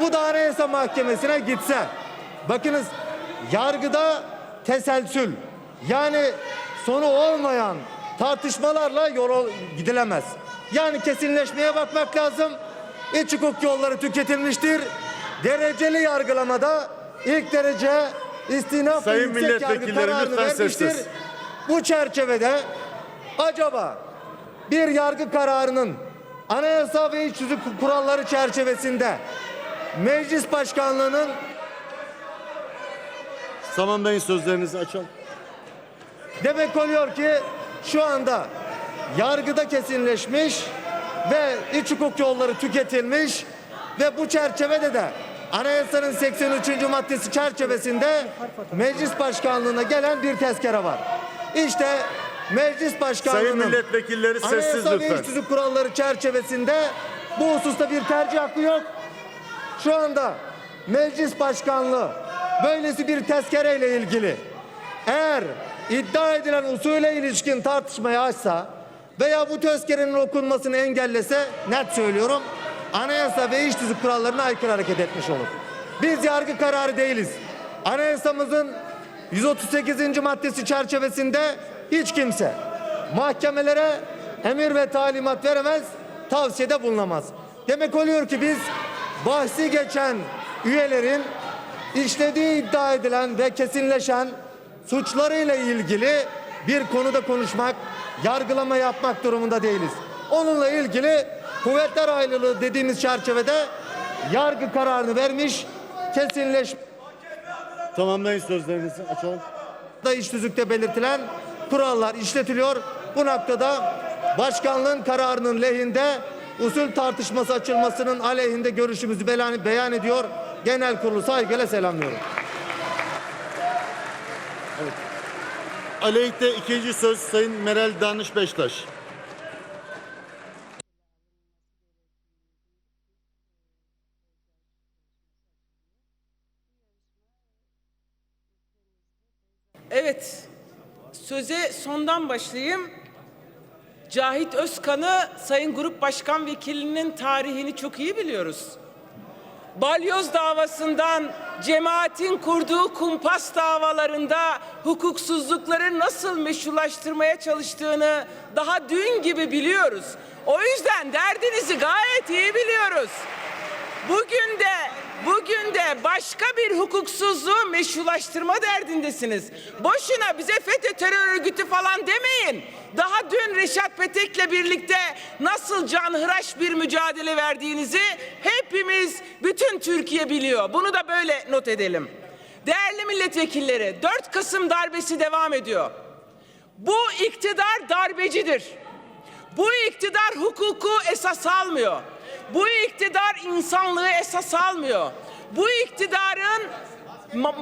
bu da Anayasa Mahkemesi'ne gitse. Bakınız yargıda teselsül yani sonu olmayan tartışmalarla yol gidilemez. Yani kesinleşmeye bakmak lazım. İç hukuk yolları tüketilmiştir. Dereceli yargılamada ilk derece istinaf ve Sayın yüksek yargı kararını vermiştir. sessiz. Bu çerçevede acaba bir yargı kararının anayasa ve iç hukuk kuralları çerçevesinde meclis başkanlığının Tamamlayın sözlerinizi açalım. demek oluyor ki şu anda yargıda kesinleşmiş ve iç hukuk yolları tüketilmiş ve bu çerçevede de Anayasanın 83. maddesi çerçevesinde meclis başkanlığına gelen bir tezkere var. İşte meclis başkanlığının Sayın milletvekilleri sessiz Anayasa ve lütfen. iç hukuk kuralları çerçevesinde bu hususta bir tercih hakkı yok. Şu anda meclis başkanlığı böylesi bir tezkereyle ilgili eğer iddia edilen usule ilişkin tartışmayı açsa veya bu tezkerenin okunmasını engellese net söylüyorum anayasa ve iç hukuk kurallarına aykırı hareket etmiş olur. Biz yargı kararı değiliz. Anayasamızın 138. maddesi çerçevesinde hiç kimse mahkemelere emir ve talimat veremez, tavsiyede bulunamaz. Demek oluyor ki biz bahsi geçen üyelerin işlediği iddia edilen ve kesinleşen suçlarıyla ilgili bir konuda konuşmak, yargılama yapmak durumunda değiliz. Onunla ilgili kuvvetler ayrılığı dediğimiz çerçevede yargı kararını vermiş, kesinleş Tamamlayın sözlerinizi açalım. da iç tüzükte belirtilen kurallar işletiliyor. Bu noktada başkanlığın kararının lehinde usul tartışması açılmasının aleyhinde görüşümüzü beyan, beyan ediyor. Genel kurulu saygıyla selamlıyorum. Aleyhte ikinci söz Sayın Meral Danış Beştaş. Evet, söze sondan başlayayım. Cahit Özkan'ı Sayın Grup Başkan Vekilinin tarihini çok iyi biliyoruz. Balyoz davasından cemaatin kurduğu kumpas davalarında hukuksuzlukları nasıl meşrulaştırmaya çalıştığını daha dün gibi biliyoruz. O yüzden derdinizi gayet iyi biliyoruz. Bugün de başka bir hukuksuzluğu meşrulaştırma derdindesiniz. Boşuna bize FETÖ terör örgütü falan demeyin. Daha dün Reşat Petek'le birlikte nasıl canhıraş bir mücadele verdiğinizi hepimiz, bütün Türkiye biliyor. Bunu da böyle not edelim. Değerli milletvekilleri, 4 Kasım darbesi devam ediyor. Bu iktidar darbecidir. Bu iktidar hukuku esas almıyor. Bu iktidar insanlığı esas almıyor. Bu iktidarın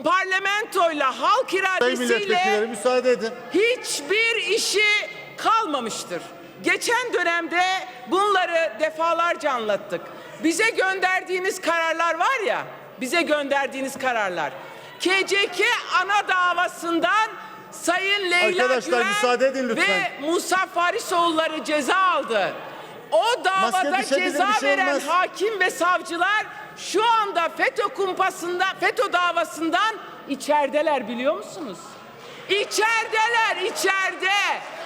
parlamentoyla, halk iradesiyle müsaade edin. hiçbir işi kalmamıştır. Geçen dönemde bunları defalarca anlattık. Bize gönderdiğiniz kararlar var ya, bize gönderdiğiniz kararlar. KCK ana davasından Sayın Leyla Arkadaşlar, Güven müsaade edin lütfen. ve Musa Farisoğulları ceza aldı. O davada Maske düşebilir, ceza bir şey veren olmaz. hakim ve savcılar şu anda FETÖ kumpasında, FETÖ davasından içerideler biliyor musunuz? İçerideler, içeride.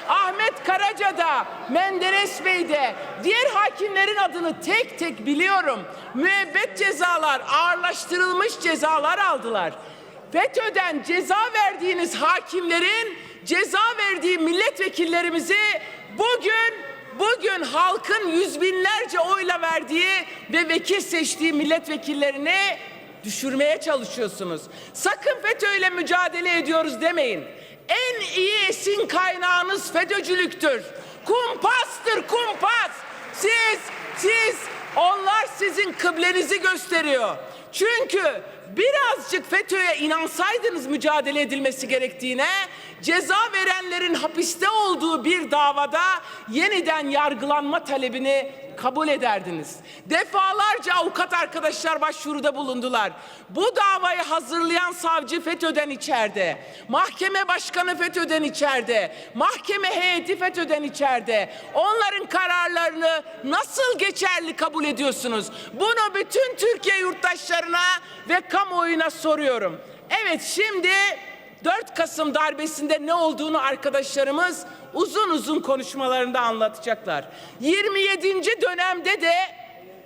Ahmet Karaca'da, Menderes Bey'de, diğer hakimlerin adını tek tek biliyorum. Müebbet cezalar, ağırlaştırılmış cezalar aldılar. FETÖ'den ceza verdiğiniz hakimlerin ceza verdiği milletvekillerimizi bugün bugün halkın yüz binlerce oyla verdiği ve vekil seçtiği milletvekillerini düşürmeye çalışıyorsunuz. Sakın FETÖ'yle mücadele ediyoruz demeyin. En iyi esin kaynağınız FETÖ'cülüktür. Kumpastır kumpas. Siz, siz, onlar sizin kıblenizi gösteriyor. Çünkü birazcık FETÖ'ye inansaydınız mücadele edilmesi gerektiğine, ceza verenlerin hapiste olduğu bir davada yeniden yargılanma talebini kabul ederdiniz. Defalarca avukat arkadaşlar başvuruda bulundular. Bu davayı hazırlayan savcı FETÖ'den içeride. Mahkeme başkanı FETÖ'den içeride. Mahkeme heyeti FETÖ'den içeride. Onların kararlarını nasıl geçerli kabul ediyorsunuz? Bunu bütün Türkiye yurttaşlarına ve kamuoyuna soruyorum. Evet şimdi 4 Kasım darbesinde ne olduğunu arkadaşlarımız uzun uzun konuşmalarında anlatacaklar. 27. dönemde de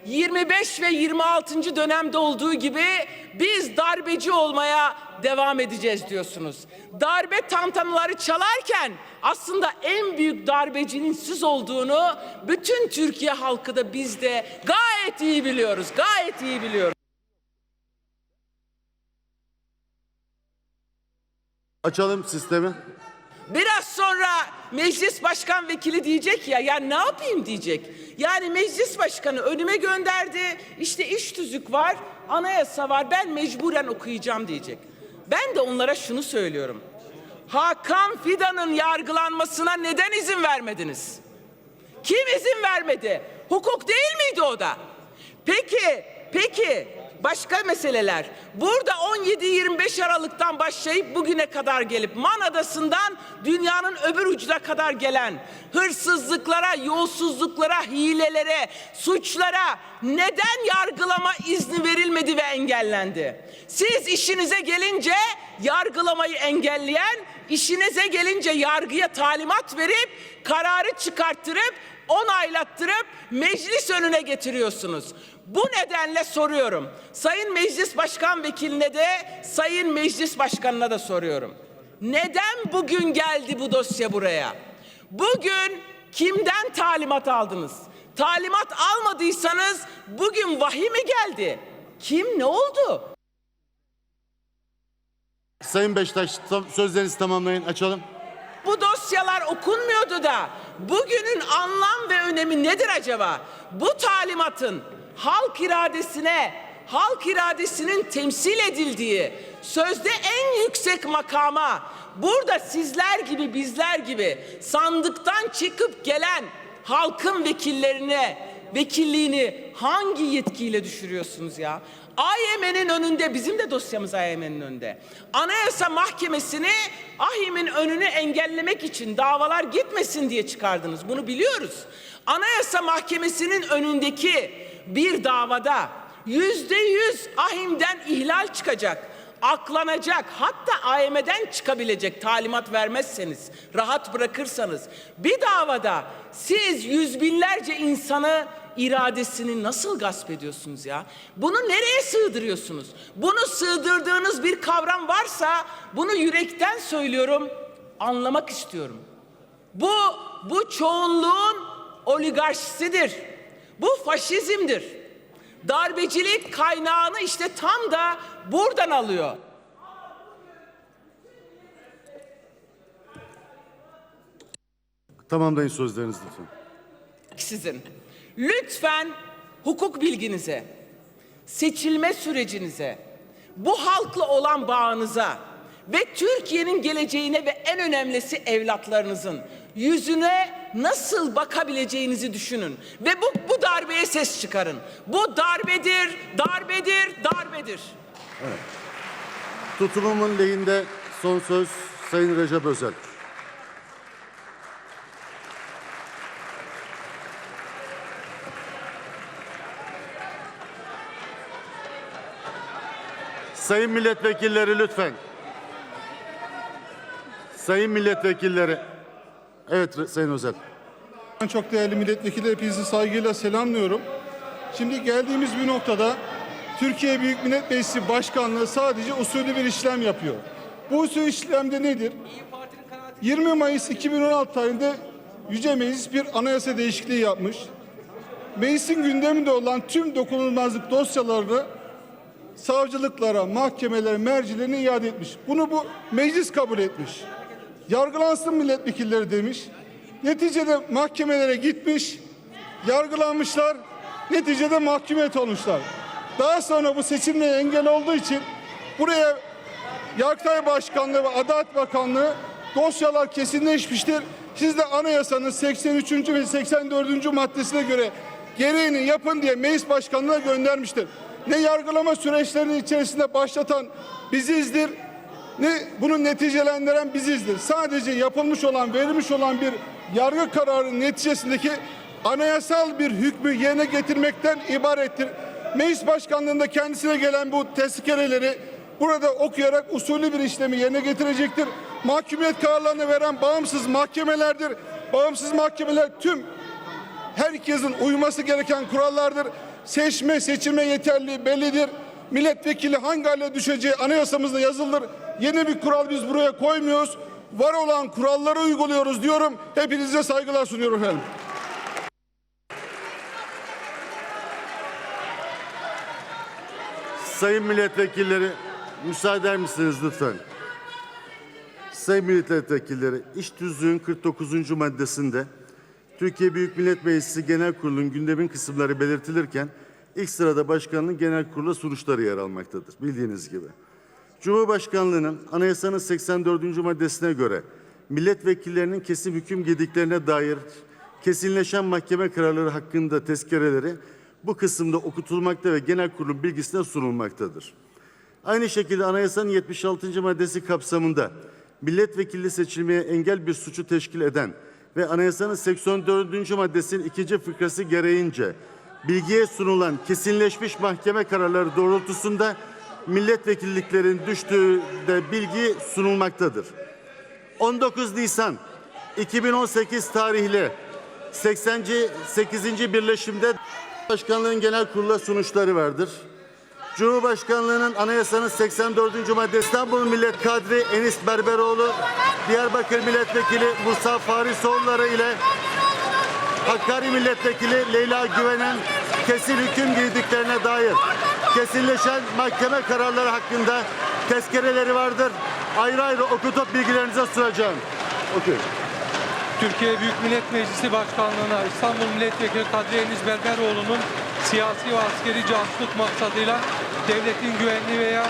25 ve 26. dönemde olduğu gibi biz darbeci olmaya devam edeceğiz diyorsunuz. Darbe tantanaları çalarken aslında en büyük darbecinin siz olduğunu bütün Türkiye halkı da biz de gayet iyi biliyoruz. Gayet iyi biliyoruz. Açalım sistemi. Biraz sonra meclis başkan vekili diyecek ya ya ne yapayım diyecek. Yani meclis başkanı önüme gönderdi. İşte iş tüzük var, anayasa var. Ben mecburen okuyacağım diyecek. Ben de onlara şunu söylüyorum. Hakan Fidan'ın yargılanmasına neden izin vermediniz? Kim izin vermedi? Hukuk değil miydi o da? Peki, peki başka meseleler. Burada 17-25 Aralık'tan başlayıp bugüne kadar gelip Man Adası'ndan dünyanın öbür ucuna kadar gelen hırsızlıklara, yolsuzluklara, hilelere, suçlara neden yargılama izni verilmedi ve engellendi? Siz işinize gelince yargılamayı engelleyen, işinize gelince yargıya talimat verip kararı çıkarttırıp onaylattırıp meclis önüne getiriyorsunuz. Bu nedenle soruyorum. Sayın Meclis Başkan Vekiline de Sayın Meclis Başkanına da soruyorum. Neden bugün geldi bu dosya buraya? Bugün kimden talimat aldınız? Talimat almadıysanız bugün vahiy mi geldi? Kim ne oldu? Sayın Beştaş sözlerinizi tamamlayın. Açalım. Bu dosyalar okunmuyordu da bugünün anlam ve önemi nedir acaba? Bu talimatın halk iradesine, halk iradesinin temsil edildiği sözde en yüksek makama burada sizler gibi bizler gibi sandıktan çıkıp gelen halkın vekillerine vekilliğini hangi yetkiyle düşürüyorsunuz ya? AYM'nin önünde, bizim de dosyamız AYM'nin önünde. Anayasa Mahkemesi'ni AHİM'in önünü engellemek için davalar gitmesin diye çıkardınız. Bunu biliyoruz. Anayasa Mahkemesi'nin önündeki bir davada yüzde yüz AHİM'den ihlal çıkacak aklanacak hatta AYM'den çıkabilecek talimat vermezseniz rahat bırakırsanız bir davada siz yüz binlerce insanı iradesini nasıl gasp ediyorsunuz ya? Bunu nereye sığdırıyorsunuz? Bunu sığdırdığınız bir kavram varsa bunu yürekten söylüyorum anlamak istiyorum. Bu bu çoğunluğun oligarşisidir. Bu faşizmdir. Darbecilik kaynağını işte tam da buradan alıyor. Tamamlayın sözlerinizi lütfen. Sizin. Lütfen hukuk bilginize, seçilme sürecinize, bu halkla olan bağınıza ve Türkiye'nin geleceğine ve en önemlisi evlatlarınızın yüzüne nasıl bakabileceğinizi düşünün ve bu bu darbeye ses çıkarın. Bu darbedir, darbedir, darbedir. Tutumumun lehinde son söz Sayın Recep Özel. Sayın milletvekilleri lütfen. Sayın milletvekilleri. Evet Sayın Özel. Çok değerli milletvekili hepinizi saygıyla selamlıyorum. Şimdi geldiğimiz bir noktada Türkiye Büyük Millet Meclisi Başkanlığı sadece usulü bir işlem yapıyor. Bu usul işlemde nedir? 20 Mayıs 2016 tarihinde Yüce Meclis bir anayasa değişikliği yapmış. Meclisin gündeminde olan tüm dokunulmazlık dosyalarını savcılıklara, mahkemelere, mercilerine iade etmiş. Bunu bu meclis kabul etmiş. Yargılansın milletvekilleri demiş. Neticede mahkemelere gitmiş, yargılanmışlar, neticede mahkumiyet olmuşlar. Daha sonra bu seçimle engel olduğu için buraya Yargıtay Başkanlığı ve Adalet Bakanlığı dosyalar kesinleşmiştir. Siz de anayasanın 83. ve 84. maddesine göre gereğini yapın diye meclis başkanlığına göndermiştir. Ne yargılama süreçlerinin içerisinde başlatan bizizdir, ne bunu neticelendiren bizizdir. Sadece yapılmış olan, verilmiş olan bir yargı kararının neticesindeki anayasal bir hükmü yerine getirmekten ibarettir. Meclis başkanlığında kendisine gelen bu tezkereleri burada okuyarak usulü bir işlemi yerine getirecektir. Mahkumiyet kararlarını veren bağımsız mahkemelerdir. Bağımsız mahkemeler tüm herkesin uyması gereken kurallardır. Seçme seçime yeterli bellidir. Milletvekili hangi hale düşeceği anayasamızda yazılır. Yeni bir kural biz buraya koymuyoruz. Var olan kuralları uyguluyoruz diyorum. Hepinize saygılar sunuyorum efendim. Sayın milletvekilleri müsaade misiniz lütfen? Sayın milletvekilleri, iş tüzüğün 49. maddesinde Türkiye Büyük Millet Meclisi Genel Kurulu'nun gündemin kısımları belirtilirken ilk sırada başkanlığın genel kurula sunuşları yer almaktadır bildiğiniz gibi. Cumhurbaşkanlığının anayasanın 84. maddesine göre milletvekillerinin kesin hüküm girdiklerine dair kesinleşen mahkeme kararları hakkında tezkereleri bu kısımda okutulmakta ve genel kurulun bilgisine sunulmaktadır. Aynı şekilde anayasanın 76. maddesi kapsamında milletvekili seçilmeye engel bir suçu teşkil eden ve anayasanın 84. maddesinin ikinci fıkrası gereğince bilgiye sunulan kesinleşmiş mahkeme kararları doğrultusunda milletvekilliklerin düştüğü de bilgi sunulmaktadır. 19 Nisan 2018 tarihli 88. birleşimde Başkanlığın genel kurula sunuşları vardır. Cumhurbaşkanlığının anayasanın 84. maddesi İstanbul Millet Kadri Enis Berberoğlu, Diyarbakır Milletvekili Musa Farisoğulları ile Hakkari Milletvekili Leyla Güven'in kesin hüküm girdiklerine dair kesinleşen mahkeme kararları hakkında tezkereleri vardır. Ayrı ayrı okutup bilgilerinize sunacağım. Okey. Türkiye Büyük Millet Meclisi Başkanlığı'na İstanbul Milletvekili Kadri Enis Berberoğlu'nun siyasi ve askeri casusluk maksadıyla devletin güvenliği veya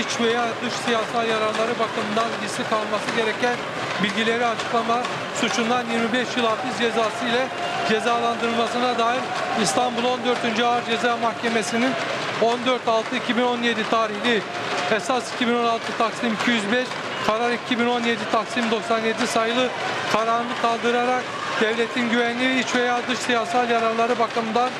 iç veya dış siyasal yararları bakımından gizli kalması gereken bilgileri açıklama suçundan 25 yıl hapis cezası ile cezalandırılmasına dair İstanbul 14. Ağır Ceza Mahkemesi'nin 14.6.2017 tarihli esas 2016 Taksim 205 Karar 2017 Taksim 97 sayılı kararını kaldırarak devletin güvenliği iç veya dış siyasal yararları bakımından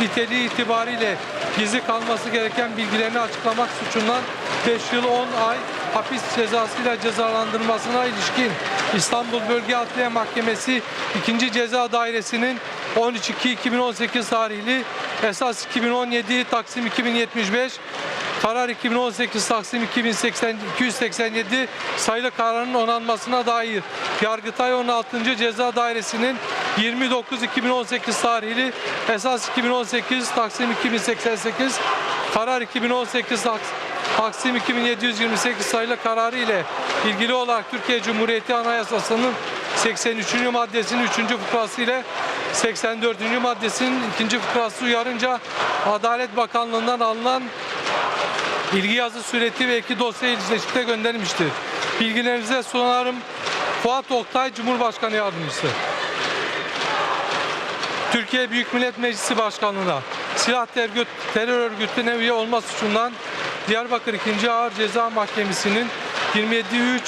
niteliği itibariyle gizli kalması gereken bilgilerini açıklamak suçundan 5 yıl 10 ay hapis cezasıyla cezalandırmasına ilişkin İstanbul Bölge Adliye Mahkemesi 2. Ceza Dairesi'nin 13.2.2018 tarihli esas 2017 Taksim 2075 Karar 2018 Taksim 2080, 287 sayılı kararın onanmasına dair Yargıtay 16. Ceza Dairesi'nin 29-2018 tarihli esas 2018 Taksim 2088 Karar 2018 Taks- Taksim 2728 sayılı kararı ile ilgili olarak Türkiye Cumhuriyeti Anayasası'nın 83. maddesinin 3. fıkrası ile 84. maddesinin 2. fıkrası uyarınca Adalet Bakanlığı'ndan alınan Bilgi yazı sureti ve iki dosya ilişkide gönderilmiştir. Bilgilerinize sunarım. Fuat Oktay Cumhurbaşkanı Yardımcısı. Türkiye Büyük Millet Meclisi Başkanlığı'na silah terör, terör örgütüne üye olma suçundan Diyarbakır 2. Ağır Ceza Mahkemesi'nin 27.3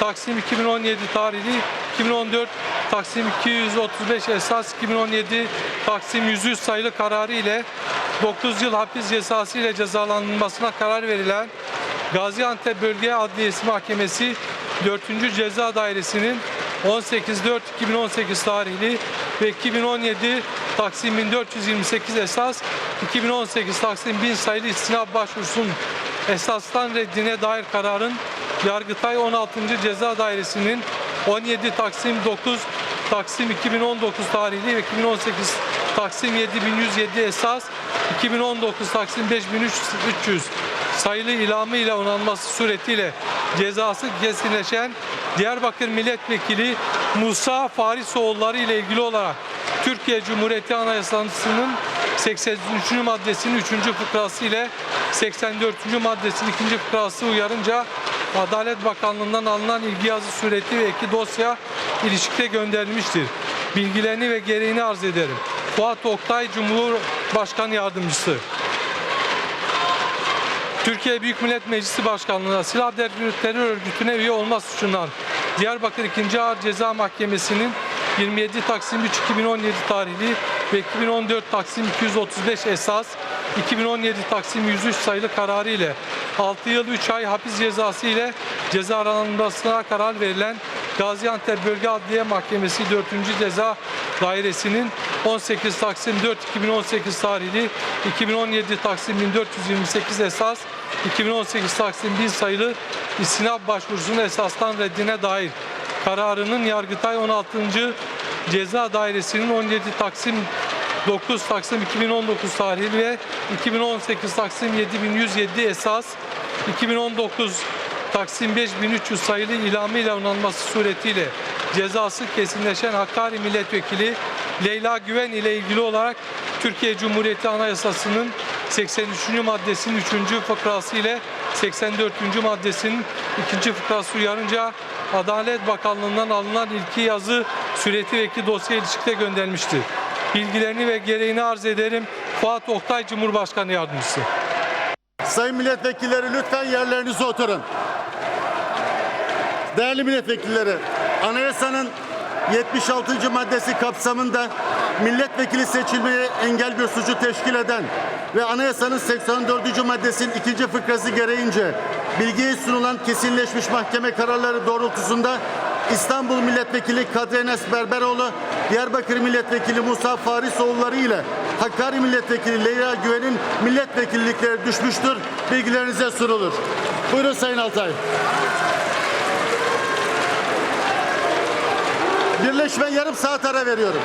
Taksim 2017 tarihli 2014 Taksim 235 esas 2017 Taksim 100 sayılı kararı ile 9 yıl hapis cezası ile cezalandırılmasına karar verilen Gaziantep Bölge Adliyesi Mahkemesi 4. Ceza Dairesi'nin 18.4.2018 tarihli ve 2017 Taksim 1428 esas 2018 Taksim 1000 sayılı istinaf başvurusunun esastan reddine dair kararın Yargıtay 16. Ceza Dairesi'nin 17 Taksim 9 Taksim 2019 tarihli ve 2018 Taksim 7107 esas 2019 Taksim 5300 sayılı ilamı ile onanması suretiyle cezası kesinleşen Diyarbakır Milletvekili Musa Farisoğulları ile ilgili olarak Türkiye Cumhuriyeti Anayasası'nın 83. maddesinin 3. fıkrası ile 84. maddesinin 2. fıkrası uyarınca Adalet Bakanlığı'ndan alınan ilgi yazı sureti ve iki dosya ilişkide gönderilmiştir. Bilgilerini ve gereğini arz ederim. Fuat Oktay Cumhurbaşkanı Yardımcısı. Türkiye Büyük Millet Meclisi Başkanlığı'na silah terör örgütüne üye olma suçundan Diyarbakır 2. Ağır Ceza Mahkemesi'nin 27 Taksim 3 2017 tarihli ve 2014 Taksim 235 esas 2017 Taksim 103 sayılı kararı ile 6 yıl 3 ay hapis cezası ile cezalandırılmasına karar verilen Gaziantep Bölge Adliye Mahkemesi 4. Ceza Dairesi'nin 18 Taksim 4 2018 tarihli 2017 Taksim 1428 esas 2018 Taksim 1000 sayılı istinaf başvurusunun esastan reddine dair kararının Yargıtay 16. Ceza Dairesi'nin 17 Taksim 9 Taksim 2019 tarihli ve 2018 Taksim 7107 esas 2019 Taksim 5300 sayılı ilamıyla onanması suretiyle cezası kesinleşen Hakkari Milletvekili Leyla Güven ile ilgili olarak Türkiye Cumhuriyeti Anayasası'nın 83. maddesinin 3. fıkrası ile 84. maddesinin 2. fıkrası uyarınca Adalet Bakanlığı'ndan alınan ilki yazı süreti vekili dosya ilişkide göndermiştir. Bilgilerini ve gereğini arz ederim. Fuat Oktay Cumhurbaşkanı Yardımcısı. Sayın milletvekilleri lütfen yerlerinize oturun. Değerli milletvekilleri, anayasanın 76. maddesi kapsamında milletvekili seçilmeye engel suçu teşkil eden ve anayasanın 84. maddesinin ikinci fıkrası gereğince bilgiye sunulan kesinleşmiş mahkeme kararları doğrultusunda İstanbul Milletvekili Kadri Enes Berberoğlu, Diyarbakır Milletvekili Musa Farisoğulları ile Hakkari Milletvekili Leyla Güven'in milletvekillikleri düşmüştür. Bilgilerinize sunulur. Buyurun Sayın Altay. Birleşme yarım saat ara veriyorum.